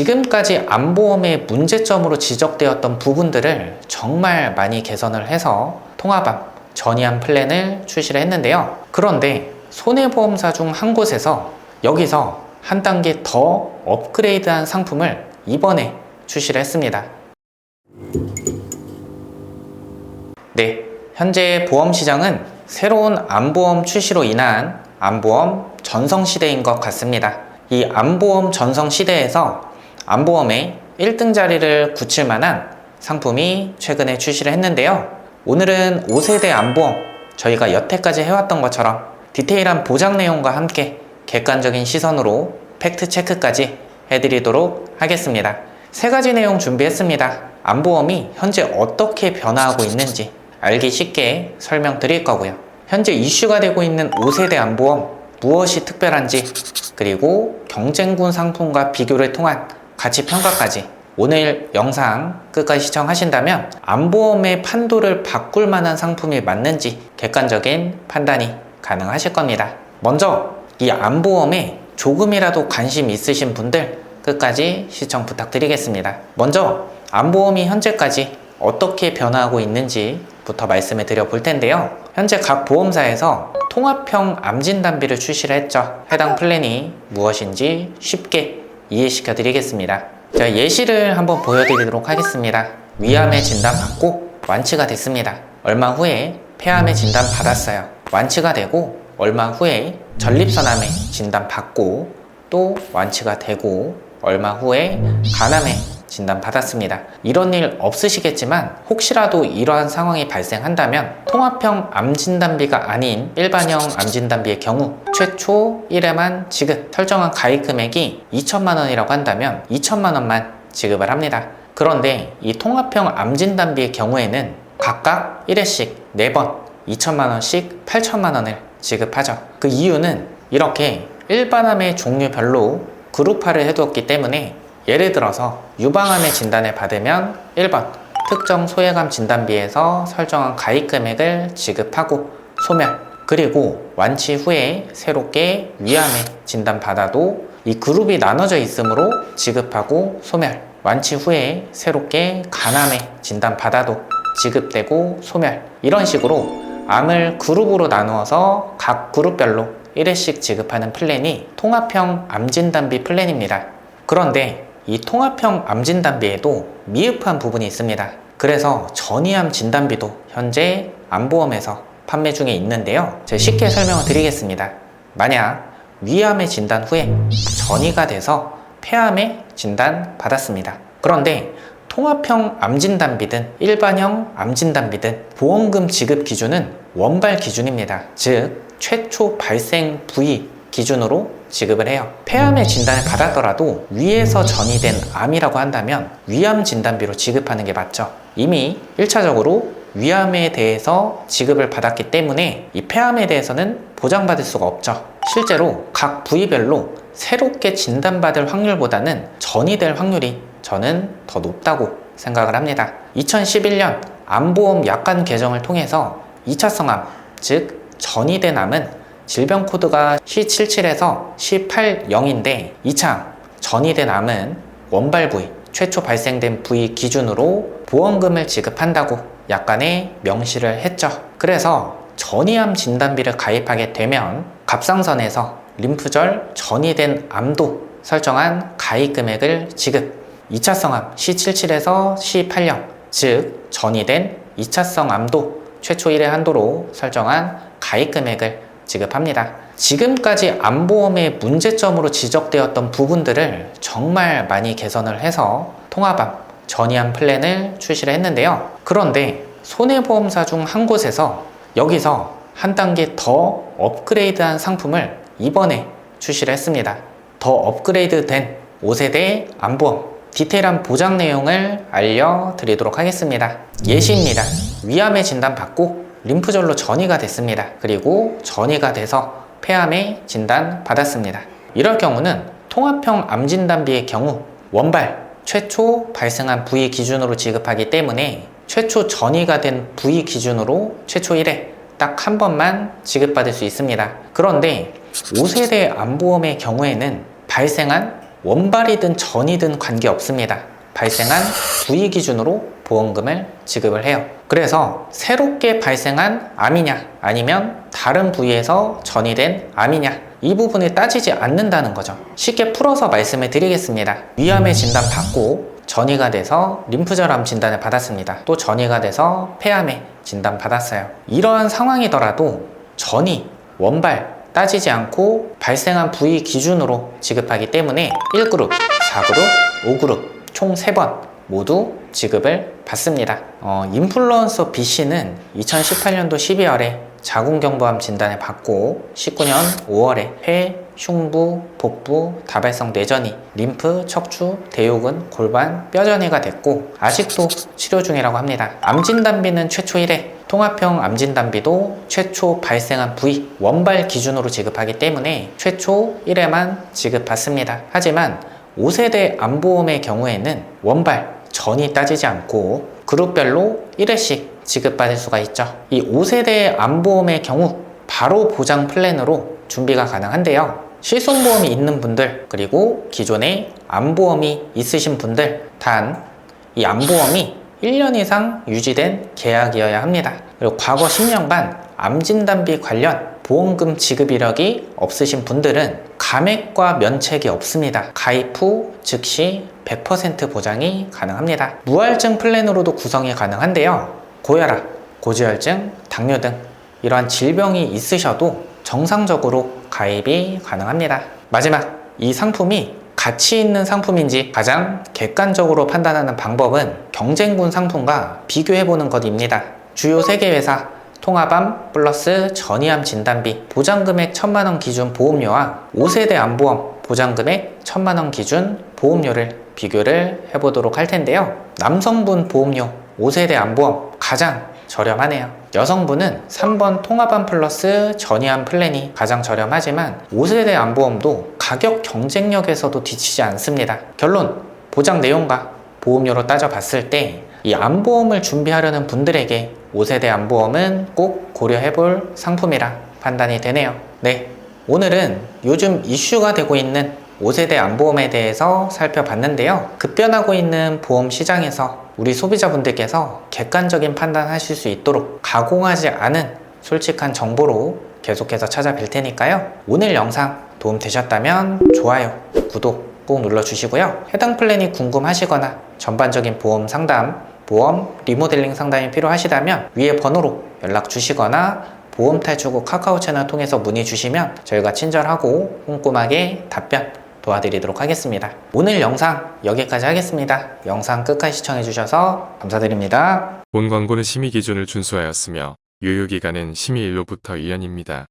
지금까지 암보험의 문제점으로 지적되었던 부분들을 정말 많이 개선을 해서 통합암, 전이암 플랜을 출시를 했는데요. 그런데 손해보험사 중 한 곳에서 여기서 한 단계 더 업그레이드한 상품을 이번에 출시를 했습니다. 네, 현재 보험 시장은 새로운 암보험 출시로 인한 암보험 전성 시대인 것 같습니다. 이 암보험 전성 시대에서 암보험의 1등 자리를 굳힐 만한 상품이 최근에 출시를 했는데요. 오늘은 5세대 암보험, 저희가 여태까지 해왔던 것처럼 디테일한 보장 내용과 함께 객관적인 시선으로 팩트 체크까지 해드리도록 하겠습니다. 세 가지 내용 준비했습니다. 암보험이 현재 어떻게 변화하고 있는지 알기 쉽게 설명드릴 거고요. 현재 이슈가 되고 있는 5세대 암보험 무엇이 특별한지 그리고 경쟁군 상품과 비교를 통한 가치 평가까지 오늘 영상 끝까지 시청하신다면 암보험의 판도를 바꿀 만한 상품이 맞는지 객관적인 판단이 가능하실 겁니다. 먼저 이 암보험에 조금이라도 관심 있으신 분들 끝까지 시청 부탁드리겠습니다. 먼저 암보험이 현재까지 어떻게 변화하고 있는지부터 말씀을 드려 볼 텐데요. 현재 각 보험사에서 통합형 암진단비를 출시를 했죠. 해당 플랜이 무엇인지 쉽게 이해시켜 드리겠습니다. 제가 예시를 한번 보여드리도록 하겠습니다. 위암의 진단 받고 완치가 됐습니다. 얼마 후에 폐암의 진단 받았어요. 완치가 되고 얼마 후에 전립선암의 진단 받고 또 완치가 되고 얼마 후에 간암의 진단 받았습니다. 이런 일 없으시겠지만 혹시라도 이러한 상황이 발생한다면 통합형 암진단비가 아닌 일반형 암진단비의 경우 최초 1회만 지급 설정한 가입 금액이 2천만 원이라고 한다면 2천만 원만 지급을 합니다. 그런데 이 통합형 암진단비의 경우에는 각각 1회씩 4번 2천만 원씩 8천만 원을 지급하죠. 그 이유는 이렇게 일반암의 종류별로 그룹화를 해두었기 때문에 예를 들어서 유방암의 진단을 받으면 1번 특정 소외감 진단비에서 설정한 가입 금액을 지급하고 소멸 그리고 완치 후에 새롭게 위암의 진단 받아도 이 그룹이 나눠져 있으므로 지급하고 소멸 완치 후에 새롭게 간암의 진단 받아도 지급되고 소멸 이런 식으로 암을 그룹으로 나누어서 각 그룹별로 1회씩 지급하는 플랜이 통합형 암진단비 플랜입니다. 그런데 이 통합형 암진단비에도 미흡한 부분이 있습니다. 그래서 전이암 진단비도 현재 암보험에서 판매 중에 있는데요. 제가 쉽게 설명을 드리겠습니다. 만약 위암의 진단 후에 전이가 돼서 폐암의 진단 받았습니다. 그런데 통합형 암진단비든 일반형 암진단비든 보험금 지급 기준은 원발 기준입니다. 즉, 최초 발생 부위 기준으로 지급을 해요. 폐암의 진단을 받았더라도 위에서 전이된 암이라고 한다면 위암 진단비로 지급하는 게 맞죠. 이미 1차적으로 위암에 대해서 지급을 받았기 때문에 이 폐암에 대해서는 보장받을 수가 없죠. 실제로 각 부위별로 새롭게 진단받을 확률보다는 전이 될 확률이 저는 더 높다고 생각을 합니다. 2011년 암보험 약관 개정을 통해서 2차성 암, 즉 전이 된 암은 질병 코드가 C77에서 C80인데 2차 전이된 암은 원발 부위, 최초 발생된 부위 기준으로 보험금을 지급한다고 약관에 명시를 했죠. 그래서 전이암 진단비를 가입하게 되면 갑상선에서 림프절 전이된 암도 설정한 가입 금액을 지급 2차성 암 C77에서 C80, 즉 전이된 2차성 암도 최초 1회 한도로 설정한 가입 금액을 지급합니다. 지금까지 암보험의 문제점으로 지적되었던 부분들을 정말 많이 개선을 해서 통합암, 전이암 플랜을 출시를 했는데요. 그런데 손해보험사 중 한 곳에서 여기서 한 단계 더 업그레이드한 상품을 이번에 출시를 했습니다. 더 업그레이드된 5세대 암보험 디테일한 보장 내용을 알려드리도록 하겠습니다. 예시입니다. 위암의 진단 받고 림프절로 전이가 됐습니다. 그리고 전이가 돼서 폐암의 진단 받았습니다. 이럴 경우는 통합형 암진단비의 경우 원발 최초 발생한 부위 기준으로 지급하기 때문에 최초 전이가 된 부위 기준으로 최초 1회 딱 한 번만 지급받을 수 있습니다. 그런데 5세대 암보험의 경우에는 발생한 원발이든 전이든 관계없습니다. 발생한 부위 기준으로 보험금을 지급을 해요. 그래서 새롭게 발생한 암이냐 아니면 다른 부위에서 전이된 암이냐 이 부분을 따지지 않는다는 거죠. 쉽게 풀어서 말씀을 드리겠습니다. 위암의 진단 받고 전이가 돼서 림프절암 진단을 받았습니다. 또 전이가 돼서 폐암의 진단 받았어요. 이러한 상황이더라도 전이 원발 따지지 않고 발생한 부위 기준으로 지급하기 때문에 1그룹, 4그룹, 5그룹 총 3번 모두 지급을 받습니다. 어, 인플루언서 B씨는 2018년도 12월에 자궁경부암 진단을 받고 19년 5월에 폐, 흉부, 복부, 다발성 뇌전이, 림프, 척추, 대요근, 골반, 뼈전이가 됐고 아직도 치료 중이라고 합니다. 암 진단비는 최초 1회, 통합형 암 진단비도 최초 발생한 부위 원발 기준으로 지급하기 때문에 최초 1회만 지급받습니다. 하지만 5세대 암보험의 경우에는 원발 전이 따지지 않고 그룹별로 1회씩 지급받을 수가 있죠. 이 5세대 암보험의 경우 바로 보장 플랜으로 준비가 가능한데요. 실손보험이 있는 분들 그리고 기존에 암보험이 있으신 분들 단이 암보험이 1년 이상 유지된 계약이어야 합니다. 그리고 과거 10년간 암진단비 관련 보험금 지급 이력이 없으신 분들은 감액과 면책이 없습니다. 가입 후 즉시 100% 보장이 가능합니다. 무할증 플랜으로도 구성이 가능한데요. 고혈압, 고지혈증, 당뇨 등 이러한 질병이 있으셔도 정상적으로 가입이 가능합니다. 마지막, 이 상품이 가치 있는 상품인지 가장 객관적으로 판단하는 방법은 경쟁군 상품과 비교해보는 것입니다. 주요 세계 회사 통합암 플러스 전이암 진단비 보장금액 1000만원 기준 보험료와 5세대 암보험 보장금액 1000만원 기준 보험료를 비교를 해보도록 할 텐데요. 남성분 보험료 5세대 암보험 가장 저렴하네요. 여성분은 3번 통합암 플러스 전이암 플랜이 가장 저렴하지만 5세대 암보험도 가격 경쟁력에서도 뒤치지 않습니다. 결론, 보장 내용과 보험료로 따져봤을 때 이 암보험을 준비하려는 분들에게 5세대 암보험은 꼭 고려해 볼 상품이라 판단이 되네요. 네. 오늘은 요즘 이슈가 되고 있는 5세대 암보험에 대해서 살펴봤는데요. 급변하고 있는 보험 시장에서 우리 소비자분들께서 객관적인 판단하실 수 있도록 가공하지 않은 솔직한 정보로 계속해서 찾아뵐 테니까요. 오늘 영상 도움 되셨다면 좋아요, 구독 꼭 눌러주시고요. 해당 플랜이 궁금하시거나 전반적인 보험 상담, 보험 리모델링 상담이 필요하시다면 위에 번호로 연락 주시거나 보험 탈출구 카카오 채널 통해서 문의 주시면 저희가 친절하고 꼼꼼하게 답변 도와드리도록 하겠습니다. 오늘 영상 여기까지 하겠습니다. 영상 끝까지 시청해주셔서 감사드립니다. 본 광고는 심의 기준을 준수하였으며 유효기간은 심의일로부터 1년입니다.